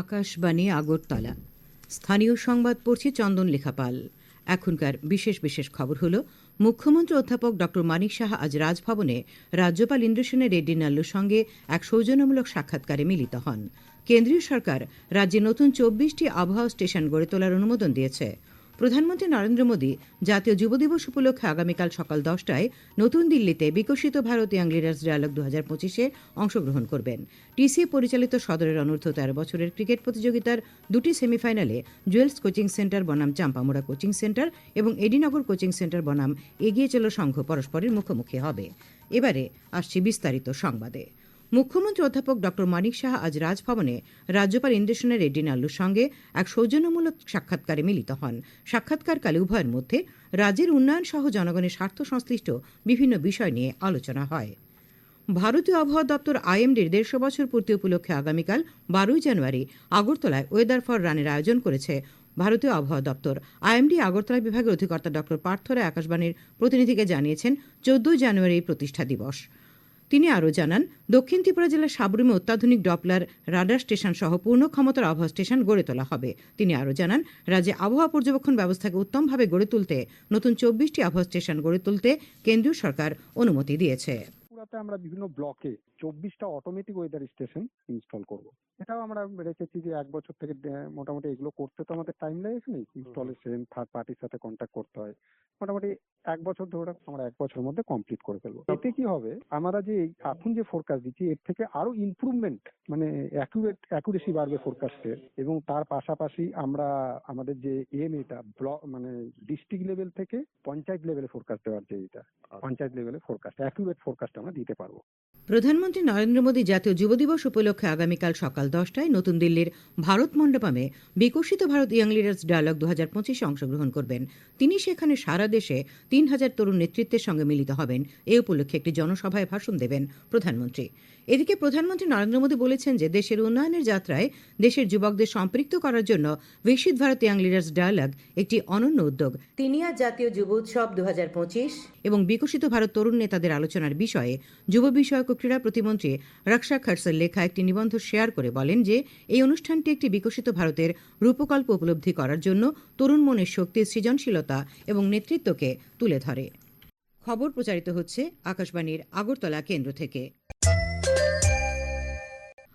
আকাশবাণী আগরতলা। স্থানীয় সংবাদ পড়ছি চন্দন লেখাপাল। এখনকার বিশেষ বিশেষ খবর হল, মুখ্যমন্ত্রী অধ্যাপক ড মানিক সাহা আজ রাজভবনে রাজ্যপাল ইন্দ্রসেনের রেড্ডি নাল্লুর সঙ্গে এক সৌজন্যমূলক সাক্ষাৎকারে মিলিত হন। কেন্দ্রীয় সরকার রাজ্যে নতুন চব্বিশটি আবহাওয়া স্টেশন গড়ে তোলার অনুমোদন দিয়েছে। প্রধানমন্ত্রী নরেন্দ্র মোদী জাতীয় যুব দিবস উপলক্ষে আগামীকাল সকাল দশটায় নতুন দিল্লিতে বিকশিত ভারত ইয়াং লিডার্স ডায়ালগ দু হাজার পঁচিশে অংশগ্রহণ করবেন। টিসিএ পরিচালিত সদরের অনূর্ধ্ব তেরো বছরের ক্রিকেট প্রতিযোগিতার দুটি সেমিফাইনালে জুয়েলস কোচিং সেন্টার বনাম চাম্পামোড়া কোচিং সেন্টার এবং এডিনগর কোচিং সেন্টার বনাম এগিয়ে চলো সংঘ পরস্পরের মুখোমুখি হবে। এবারে আসছি বিস্তারিত সংবাদে। মুখ্যমন্ত্রী অধ্যাপক ড মানিক সাহা আজ রাজভবনে রাজ্যপাল ইন্দ্রসেনের রেড্ডি নাল্লুর সঙ্গে এক সৌজন্যমূলক সাক্ষাৎকারে মিলিত হন। সাক্ষাৎকারকালে উভয়ের মধ্যে রাজ্যের উন্নয়ন সহ জনগণের স্বার্থ সংশ্লিষ্ট বিভিন্ন বিষয় নিয়ে আলোচনা হয়। ভারতীয় আবহাওয়া দপ্তর আইএমডির দেড়শো বছর পূর্তি উপলক্ষে আগামীকাল বারোই জানুয়ারি আগরতলায় ওয়েদার ফর রানের আয়োজন করেছে ভারতীয় আবহাওয়া দপ্তর। আইএমডি আগরতলা বিভাগের অধিকর্তা ড পার্থ রায় আকাশবাণীর প্রতিনিধিকে জানিয়েছেন, চোদ্দই জানুয়ারি প্রতিষ্ঠা দিবস। তিনি আরও জানান, দক্ষিণ ত্রিপুরা জেলার সাবরুমে অত্যাধুনিক ডপলার, রাডার স্টেশন সহ পূর্ণ ক্ষমতার আবহাওয়া স্টেশন গড়ে তোলা হবে। তিনি আরও জানান, রাজ্যে আবহাওয়া পর্যবেক্ষণ ব্যবস্থাকে উত্তমভাবে গড়ে তুলতে, নতুন চব্বিশটি আবহাওয়া স্টেশন গড়ে তুলতে কেন্দ্রীয় সরকার অনুমতি দিয়েছে। আমরা বিভিন্ন ব্লকে চব্বিশটা অটোমেটিক ওয়েদার স্টেশন ইনস্টল করব। এটাও আমরা রেখেছি যে এক বছর থেকে মোটামুটি এগুলো করতে তো আমাদের টাইম লেগেছে ইনস্টলেশন থার্ড পার্টির সাথে কন্ট্যাক্ট করতে হয়। মোটামুটি এক বছর ধরে আমরা এক বছরের মধ্যে কমপ্লিট করে ফেলব। এতে কি হবে? আমরা যে এখন যে ফোরকাস্ট দিচ্ছি এর থেকে আরও ইমপ্রুভমেন্ট মানে অ্যাকুরেট অ্যাকুরেসি বাড়বে ফোরকাস্টের এবং তার পাশাপাশি আমরা আমাদের যে এম এটা ব্লক মানে ডিস্ট্রিক্ট লেভেল থেকে পঞ্চায়েত লেভেলে ফোরকাস্ট দেওয়ার যে এটা পঞ্চায়েত লেভেলে ফোরকাস্ট অ্যাকুরেট ফোরকাস্ট আমরা দিতে পারব। প্রধানমন্ত্রী নরেন্দ্র মোদী জাতীয় যুব দিবস উপলক্ষে আগামীকাল সকাল দশটায় নতুন দিল্লির ভারত মণ্ডপমে বিকশিত ভারত ইয়াং লিডার্স ডায়ালগ দু হাজার পঁচিশে অংশগ্রহণ করবেন। তিনি সেখানে সারা দেশে তিন হাজার তরুণ নেতৃত্বের সঙ্গে মিলিত হবেন। এ উপলক্ষে একটি জনসভায় ভাষণ দেবেন প্রধানমন্ত্রী। এদিকে প্রধানমন্ত্রী নরেন্দ্র মোদী বলেছেন যে দেশের উন্নয়নের যাত্রায় দেশের যুবকদের সম্পৃক্ত করার জন্য বিকশিত ভারত ইয়াং লিডার্স ডায়ালগ একটি অনন্য উদ্যোগ। তিনি আজ জাতীয় যুব উৎসব দু হাজার পঁচিশ এবং বিকশিত ভারত তরুণ নেতাদের আলোচনার বিষয়ে যুব বিষয়ক ক্রীড়া প্রতিমন্ত্রী রক্ষা খরসের লেখা একটি নিবন্ধ শেয়ার করে বলেন যে, এই অনুষ্ঠানটি একটি বিকশিত ভারতের রূপকল্প উপলব্ধি করার জন্য তরুণ মনের শক্তি, সৃজনশীলতা এবং নেতৃত্বকে তুলে ধরে। খবর প্রচারিত হচ্ছে আকাশবাণীর আগরতলা কেন্দ্র থেকে।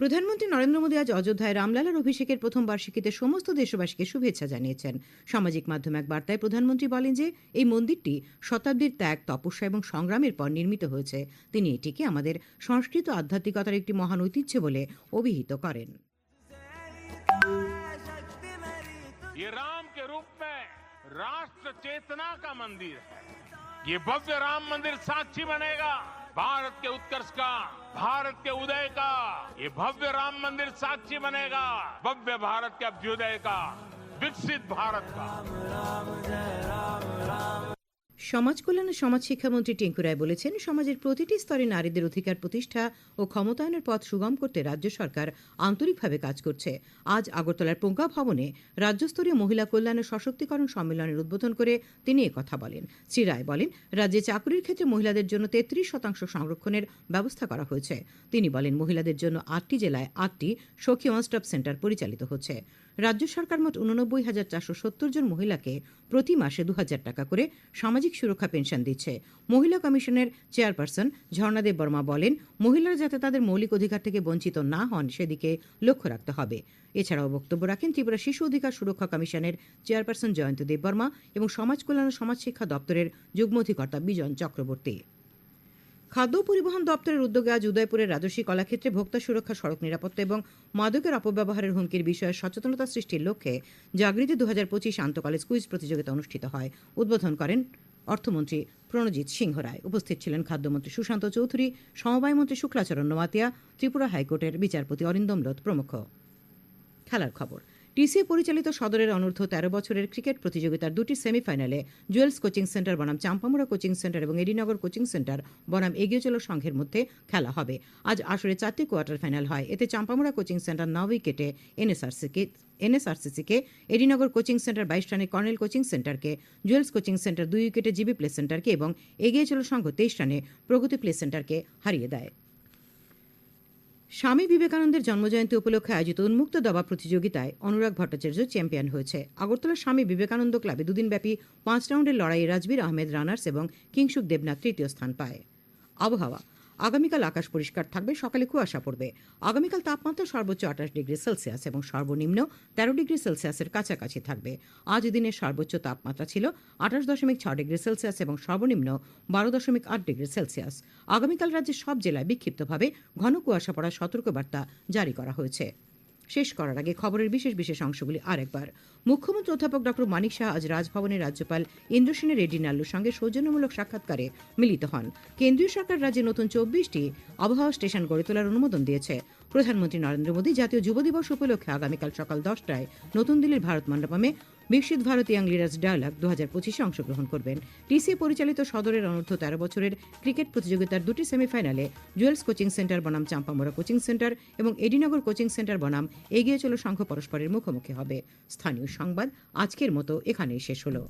প্রধানমন্ত্রী নরেন্দ্র মোদী আজ অযোধ্যায় রামলালার অভিষেকের প্রথম বার্ষিকীতে সমস্ত দেশবাসীকে শুভেচ্ছা জানিয়েছেন সামাজিক মাধ্যমে এক বার্তায় প্রধানমন্ত্রী বলেন যে এই মন্দিরটি শতাব্দীর ত্যাগ তপস্যা এবং সংগ্রামের পর নির্মিত হয়েছে তিনি এটিকে আমাদের সংস্কৃত আধ্যাত্মিকতার একটি মহান ঐতিহ্য বলে অভিহিত করেন ये राम के रूप में राष्ट्र चेतना का मंदिर है ये भव्य राम मंदिर साक्षी बनेगा भारत के उत्कर्ष का भारत के उदय का, ये भव्य राम मंदिर साक्षी बनेगा। भव्य भारत के अभ्युदय का, विकसित भारत का। সমাজ কল্যাণ ও সমাজ শিক্ষামন্ত্রী টিঙ্কু রায় বলেছেন, সমাজের প্রতিটি স্তরে নারীদের অধিকার প্রতিষ্ঠা ও ক্ষমতায়নের পথ সুগম করতে রাজ্য সরকার আন্তরিকভাবে কাজ করছে। আজ আগরতলার পঙ্কা ভবনে রাজ্যস্তরীয় মহিলা কল্যাণ ও সশক্তিকরণ সম্মেলনের উদ্বোধন করে তিনি কথা বলেন। শ্রী রায় বলেন, রাজ্যে চাকরির ক্ষেত্রে মহিলাদের জন্য তেত্রিশ শতাংশ সংরক্ষণের ব্যবস্থা করা হয়েছে। তিনি বলেন, মহিলাদের জন্য আটটি জেলায় আটটি সখী ওয়ান স্টপ সেন্টার পরিচালিত হচ্ছে। রাজ্য সরকার মোট উননব্বই হাজার চারশো সত্তর জন মহিলাকে প্রতি মাসে দু হাজার টাকা করে সামাজিক সুরক্ষা পেনশন দিচ্ছে। মহিলা কমিশনের চেয়ারপারসন ঝর্ণাদেব বর্মা বলেন, মহিলারা যাতে তাদের মৌলিক অধিকার থেকে বঞ্চিত না হন সেদিকে লক্ষ্য রাখতে হবে। এছাড়াও বক্তব্য রাখেন ত্রিপুরা শিশু অধিকার সুরক্ষা কমিশনের চেয়ারপারসন জয়ন্ত দেববর্মা এবং সমাজ কল্যাণ ও সমাজ শিক্ষা দপ্তরের যুগ্ম অধিকর্তা বিজন চক্রবর্তী। খাদ্য পরিবহন দপ্তরের উদ্যোগে আজ উদয়পুরের রাজস্বী কলাক্ষেত্রে ভোক্তা সুরক্ষা, সড়ক নিরাপত্তা এবং মাদকের অপব্যবহারের হুমকির বিষয়ে সচেতনতা সৃষ্টির লক্ষ্যে জাগৃতি দু হাজার পঁচিশ আন্তঃকলেজ কুইজ প্রতিযোগিতা অনুষ্ঠিত হয়। উদ্বোধন করেন অর্থমন্ত্রী প্রণজিৎ সিংহ রায়। উপস্থিত ছিলেন খাদ্যমন্ত্রী সুশান্ত চৌধুরী, সমবায় মন্ত্রী শুক্লাচরণ নোমাতিয়া ত্রিপুরা হাইকোর্টের বিচারপতি অরিন্দম লোধ প্রমুখ। খেলার খবর। টিসিএ পরিচালিত সদরের অনূর্ধ্ব তেরো বছরের ক্রিকেট প্রতিযোগিতার দুটি সেমিফাইনালে জুয়েলস কোচিং সেন্টার, বনাম চাম্পামুড়া কোচিং সেন্টার এবং এডিনগর কোচিং সেন্টার, বনাম এগিয়ে চলো সংঘের মধ্যে খেলা হবে। আজ আসরে চারটি কোয়ার্টার ফাইনাল হয়। এতে চাম্পামুড়া কোচিং সেন্টার ন উইকেটে এনএসআরসিকে, এনএসআরসিসিকে, এডিনগর কোচিং সেন্টার বাইশ রানে কর্নেল কোচিং সেন্টারকে, জুয়েলস কোচিং সেন্টার দুই উইকেটে জিবি প্লে সেন্টারকে এবং এগিয়ে চলো সংঘ তেইশ রানে প্রগতি প্লে সেন্টারকে হারিয়ে দেয়। স্বামী বিবেকানন্দের জন্মজয়ন্তী উপলক্ষে আয়োজিত উন্মুক্ত দাবা প্রতিযোগিতায় অনুরাগ ভট্টাচার্য চ্যাম্পিয়ন হয়েছে। আগরতলা স্বামী বিবেকানন্দ ক্লাবে দুদিনব্যাপী পাঁচ রাউন্ডের লড়াইয়ে রাজবীর আহমেদ রানার্স এবং কিংসুক দেবনাথ তৃতীয় স্থান পায়। আবহাওয়া আগামীকাল আকাশ পরিষ্কার থাকবে, সকালে কুয়াশা পড়বে। আগামীকাল তাপমাত্রা সর্বোচ্চ আঠাশ ডিগ্রি সেলসিয়াস এবং সর্বনিম্ন তেরো ডিগ্রি সেলসিয়াসের কাছাকাছি থাকবে। আজ দিনের সর্বোচ্চ তাপমাত্রা ছিল আঠাশ দশমিক ছ ডিগ্রি সেলসিয়াস এবং সর্বনিম্ন বারো দশমিক আট ডিগ্রি সেলসিয়াস। আগামীকাল রাজ্যের সব জেলায় বিক্ষিপ্তভাবে ঘন কুয়াশা পড়ার সতর্কবার্তা জারি করা হয়েছে। শেষ করার আগে খবরের বিশেষ বিশেষ অংশগুলি আরেকবার। মুখ্যমন্ত্রী অধ্যাপক ডক্টর মানিক শাহ আজ রাজভবনে রাজ্যপাল ইন্দ্রসেনের রেড্ডি নাল্লুর সঙ্গে সৌজন্যমূলক সাক্ষাৎকারে মিলিত হন। কেন্দ্রীয় সরকার রাজ্যে নতুন চব্বিশটি আবহাওয়া স্টেশন গড়ে তোলার অনুমোদন দিয়েছে। প্রধানমন্ত্রী নরেন্দ্র মোদী জাতীয় যুব দিবস উপলক্ষে আগামীকাল সকাল দশটায় নতুন দিল্লির ভারত মণ্ডপমে বিকশিত ভারত ইয়াং লিডার্স ডায়ালগ দু হাজার পঁচিশে অংশগ্রহণ করবেন। টিসি পরিচালিত সদরের অনূর্ধ্ব তেরো বছরের ক্রিকেট প্রতিযোগিতার দুটি সেমিফাইনালে জুয়েলস কোচিং সেন্টার বনাম চাম্পামোড়া কোচিং সেন্টার এবং এডিনগর কোচিং সেন্টার বনাম এগিয়ে চলো সংঘ পরস্পরের মুখোমুখি হবে। স্থানীয় সংবাদ আজকের মতো এখানেই শেষ হলো।